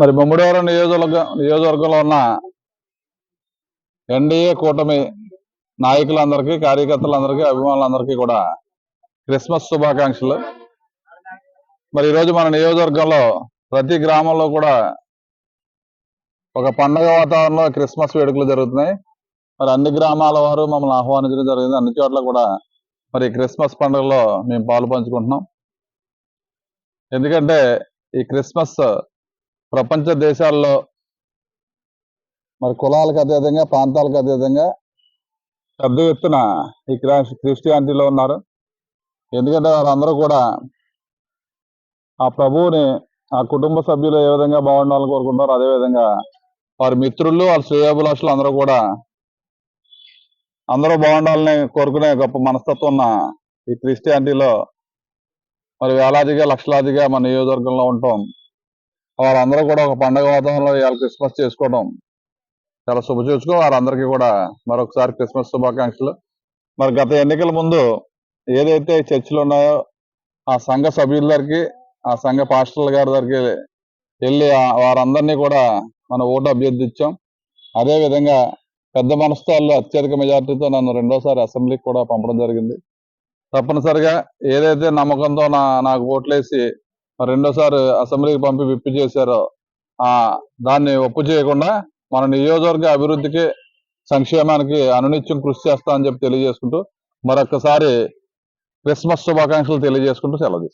మరి బొమ్మడివారం నియోజకవర్గ నియోజకవర్గంలో ఉన్న ఎన్డీఏ కూటమి నాయకులందరికీ కార్యకర్తలందరికీ అభిమానులందరికీ కూడా క్రిస్మస్ శుభాకాంక్షలు. మరి ఈరోజు మన నియోజకవర్గంలో ప్రతి గ్రామంలో కూడా ఒక పండగ వాతావరణంలో క్రిస్మస్ వేడుకలు జరుగుతున్నాయి. మరి అన్ని గ్రామాల వారు మమ్మల్ని ఆహ్వానించడం జరిగింది. అన్ని చోట్ల కూడా మరి క్రిస్మస్ పండుగలో మేము పాలు పంచుకుంటున్నాం. ఎందుకంటే ఈ క్రిస్మస్ ప్రపంచ దేశాల్లో మరి కులాలకు అదేవిధంగా ప్రాంతాలకు అతీతంగా పెద్ద ఎత్తున ఈ క్రా క్రిస్టియానిటీలో ఉన్నారు. ఎందుకంటే వారందరూ కూడా ఆ ప్రభువుని ఆ కుటుంబ సభ్యులు ఏ విధంగా బాగుండాలని కోరుకుంటారో అదే విధంగా వారి మిత్రులు వాళ్ళ శ్రేయాభిలాషులు అందరూ కూడా అందరూ బాగుండాలని కోరుకునే గొప్ప మనస్తత్వం ఉన్న ఈ క్రిస్టియానిటీలో మరి వేలాదిగా లక్షలాదిగా మన నియోజకవర్గంలో ఉంటాం. వారందరూ కూడా ఒక పండగ వాతావరణంలో ఇవాళ క్రిస్మస్ చేసుకోవడం చాలా శుభసూచకం వారందరికీ కూడా మరొకసారి క్రిస్మస్ శుభాకాంక్షలు. మరి గత ఎన్నికల ముందు ఏదైతే చర్చిలు ఉన్నాయో ఆ సంఘ సభ్యుల దగ్గరికి ఆ సంఘ పాస్టర్ల గారి దగ్గరికి వెళ్ళి వారందరినీ కూడా మన ఓటు అభ్యర్థించాం. అదే విధంగా పెద్ద మనస్థాల్లో అత్యధిక మెజార్టీతో నన్ను రెండోసారి అసెంబ్లీకి కూడా పంపడం జరిగింది. తప్పనిసరిగా ఏదైతే నమ్మకంతో నా నాకు ఓట్లేసి రెండోసారి అసెంబ్లీకి పంపి విప్పి చేశారో. ఆ దాన్ని ఒప్పు చేయకుండా మన నియోజకవర్గ అభివృద్ధికి సంక్షేమానికి అనునిత్యం కృషి చేస్తా అని చెప్పి తెలియజేసుకుంటూ మరొకసారి క్రిస్మస్ శుభాకాంక్షలు తెలియజేసుకుంటూ సెలవు